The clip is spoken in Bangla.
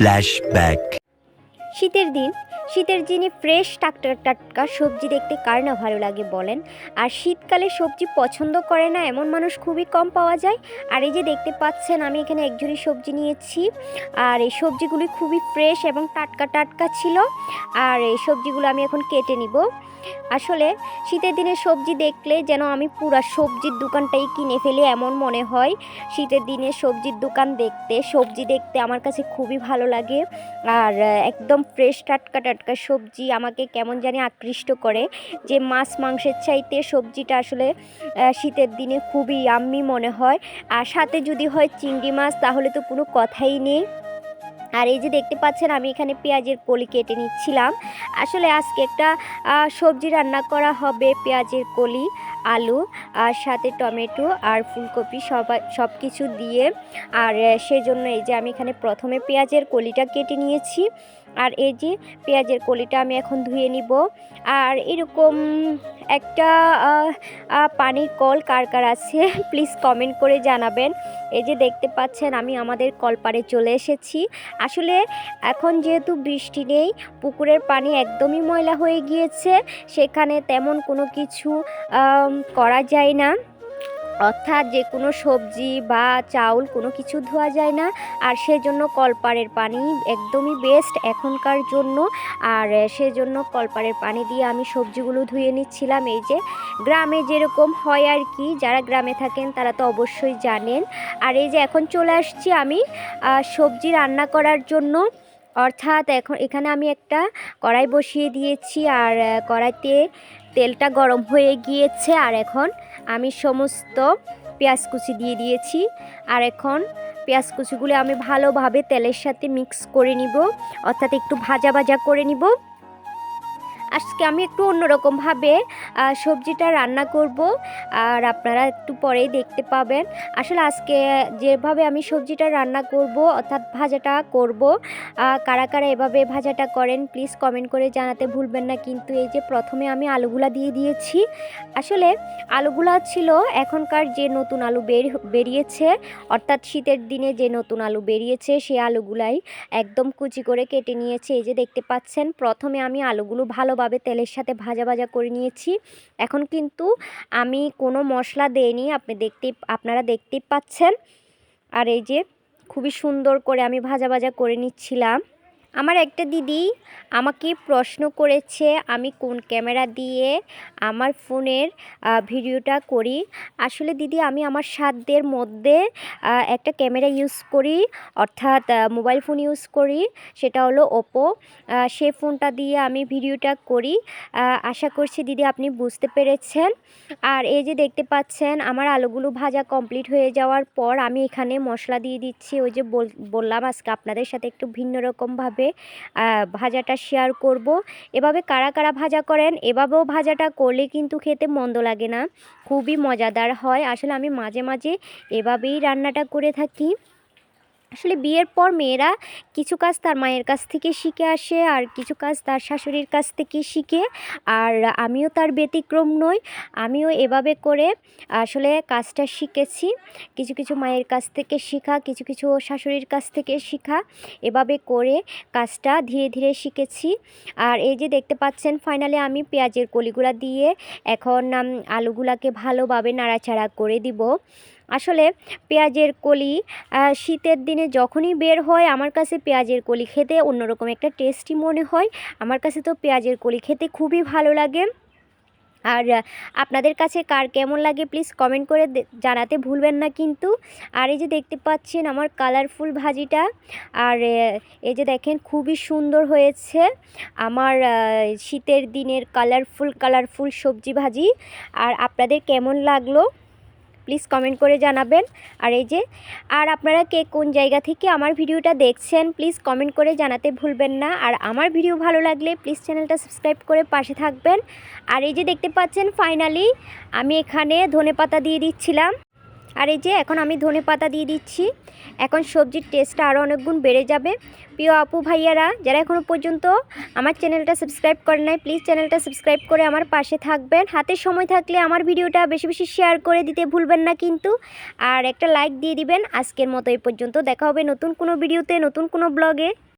Flashback. শীতের দিন শীতের দিনে ফ্রেশ টাটকা টাটকা সবজি দেখতে কার না ভালো লাগে বলেন। আর শীতকালে সবজি পছন্দ করে না, এমন মানুষ খুবই কম পাওয়া যায়। আর এই যে দেখতে পাচ্ছেন, আমি এখানে একজুড়ি সবজি নিয়েছি। আর এই সবজিগুলি খুবই ফ্রেশ এবং টাটকা টাটকা ছিল। আর এই সবজিগুলো আমি এখন কেটে নিব। আসলে শীতের দিনে সবজি দেখলে যেন আমি পুরা সবজির দোকানটাই কিনে ফেলি এমন মনে হয়। শীতের দিনে সবজির দোকান দেখতে, সবজি দেখতে আমার কাছে খুবই ভালো লাগে। আর একদম ফ্রেশ টাটকা টাটকা সবজি আমাকে কেমন জানি আকৃষ্ট করে যে মাছ মাংসের চাইতে সবজিটা আসলে শীতের দিনে খুবই আম্মি মনে হয়। আর সাথে যদি হয় চিংড়ি মাছ, তাহলে তো কোনো কথাই নেই। আর এই যে দেখতে পাচ্ছেন, আমি এখানে পেঁয়াজের কলি কেটে নিচ্ছিলাম। আসলে আজকে একটা সবজি রান্না করা হবে, পেঁয়াজের কলি, আলু, আর সাথে টমেটো আর ফুলকপি সবাই সব কিছু দিয়ে। আর সেজন্য এই যে আমি এখানে প্রথমে পেঁয়াজের কলিটা কেটে নিয়েছি। আর এই যে পেঁয়াজের কলিটা আমি এখন ধুয়ে নিব। আর এরকম একটা পানির কল কার কার আছে প্লিজ কমেন্ট করে জানাবেন। এই যে দেখতে পাচ্ছেন, আমি আমাদের কলপাড়ে চলে এসেছি। আসলে এখন যেহেতু বৃষ্টি নেই, পুকুরের পানি একদমই ময়লা হয়ে গিয়েছে, সেখানে তেমন কোনো কিছু করা যায় না। অর্থাৎ যে কোনো সবজি বা চাউল কোনো কিছু ধোয়া যায় না। আর সেজন্য কলপারের পানি একদমই বেস্ট এখনকার জন্য। আর সেজন্য কলপারের পানি দিয়ে আমি সবজিগুলো ধুয়ে নিচ্ছিলাম। এই যে গ্রামে যেরকম হয় আর কি, যারা গ্রামে থাকেন তারা তো অবশ্যই জানেন। আর এই যে এখন চলে আসছি আমি সবজি রান্না করার জন্য। অর্থাৎ এখন এখানে আমি একটা কড়াই বসিয়ে দিয়েছি আর কড়াইতে তেলটা গরম হয়ে গিয়েছে আর এখন আমি সমস্ত পেঁয়াজ কুচি দিয়ে দিয়েছি। আর এখন পেঁয়াজ কুচিগুলো আমি ভালোভাবে তেলের সাথে মিক্স করে নিব। অর্থাৎ একটু ভাজা ভাজা করে নিব। আজকে আমি একটু অন্যরকমভাবে সবজিটা রান্না করব। আর আপনারা একটু পরেই দেখতে পাবেন। আসলে আজকে যেভাবে আমি সবজিটা রান্না করব, অর্থাৎ ভাজাটা করব কারা কারা এভাবে ভাজাটা করেন প্লিজ কমেন্ট করে জানাতে ভুলবেন না। কিন্তু এই যে প্রথমে আমি আলুগুলা দিয়ে দিয়েছি। আসলে আলুগুলা ছিল এখনকার যে নতুন আলু বের, বেরিয়েছে, অর্থাৎ শীতের দিনে যে নতুন আলু বেরিয়েছে, সেই আলুগুলাই একদম কুচি করে কেটে নিয়েছে। এই যে দেখতে পাচ্ছেন, প্রথমে আমি আলুগুলো ভালোভাবে তেলের সাথে ভাজা ভাজা করে নিয়েছি। এখন কিন্তু আমি কোনো মশলা দেইনি, আপনি দেখতে, আপনারা দেখতেই পাচ্ছেন। আর এই যে খুবই সুন্দর করে আমি ভাজা ভাজা করে নিচ্ছিলাম। আমার একটা দিদি আমাকে প্রশ্ন করেছে, আমি কোন ক্যামেরা দিয়ে আমার ফোনের ভিডিওটা করি। আসলে দিদি, আমি আমার সাধ্যের মধ্যে একটা ক্যামেরা ইউজ করি, অর্থাৎ মোবাইল ফোন ইউজ করি, সেটা হলো ওপো সে ফোনটা দিয়ে আমি ভিডিওটা করি। আশা করছি দিদি আপনি বুঝতে পেরেছেন। আর এই যে দেখতে পাচ্ছেন, আমার আলুগুলো ভাজা কমপ্লিট হয়ে যাওয়ার পর আমি এখানে মশলা দিয়ে দিচ্ছি। ওই যে বল- বললাম আজকে আপনাদের সাথে একটু ভিন্ন রকমভাবে। আহ, ভাজাটা শেয়ার করব। এভাবে কারা কারা ভাজা করেন এভাবেও ভাজাটা করলে কিন্তু খেতে মন্দ লাগে না। খুবই মজাদার হয়। আসলে আমি মাঝে মাঝে এভাবেই রান্নাটা করে থাকি। আসলে বিয়ের পর মেয়েরা কিছু কাজ তার মায়ের কাছ থেকে শিখে আসে, আর কিছু কাজ তার শাশুড়ির কাছ থেকে শিখে। আর আমিও তার ব্যতিক্রম নই, আমিও এভাবে করে আসলে কাজটা শিখেছি। কিছু কিছু মায়ের কাছ থেকে শেখা, কিছু কিছু শাশুড়ির কাছ থেকে শেখা, এভাবে করে কাজটা ধীরে ধীরে শিখেছি। আর এই যে দেখতে পাচ্ছেন ফাইনালি আমি পেঁয়াজের কলিগুলা দিয়ে এখন আলুগুলাকে ভালোভাবে নাড়াচাড়া করে দিব। আসলে পেঁয়াজের কলি শীতের দিনে যখনই বের হয় আমার কাছে পেঁয়াজের কলি খেতে অন্যরকম একটা টেস্টি মনে হয়। আমার কাছে তো পেঁয়াজের কলি খেতে খুবই ভালো লাগে। আর আপনাদের কাছে কার কেমন লাগে প্লিজ কমেন্ট করে জানাতে ভুলবেন না কিন্তু। আর এই যে দেখতে পাচ্ছেন আমার কালারফুল ভাজিটা, আর এই যে দেখেন খুবই সুন্দর হয়েছে আমার শীতের দিনের কালারফুল কালারফুল সবজি ভাজি। আর আপনাদের কেমন লাগল? প্লিজ কমেন্ট করে জানাবেন। আর এই যে, আর আপনারা কে কোন জায়গা থেকে আমার ভিডিওটা দেখছেন, প্লিজ কমেন্ট করে জানাতে ভুলবেন না। আর আমার ভিডিও ভালো লাগলে প্লিজ চ্যানেলটা সাবস্ক্রাইব করে পাশে থাকবেন। আর এই যে দেখতে পাচ্ছেন, ফাইনালি আমি এখানে ধনেপাতা দিয়ে দিচ্ছিলাম। আর এই যে এখন আমি ধনেপাতা দিয়ে দিচ্ছি। এখন সবজির টেস্টটা আরও অনেক গুণ বেড়ে যাবে। প্রিয় আপু ভাইয়ারা, যারা এখনও পর্যন্ত আমার চ্যানেলটা সাবস্ক্রাইব করে নাই প্লিজ চ্যানেলটা সাবস্ক্রাইব করে আমার পাশে থাকবেন। হাতে সময় থাকলে আমার ভিডিওটা বেশি বেশি শেয়ার করে দিতে ভুলবেন না কিন্তু। আর একটা লাইক দিয়ে দিবেন। আজকের মতো এই পর্যন্ত। দেখা হবে নতুন কোনো ভিডিওতে নতুন কোনো ব্লগে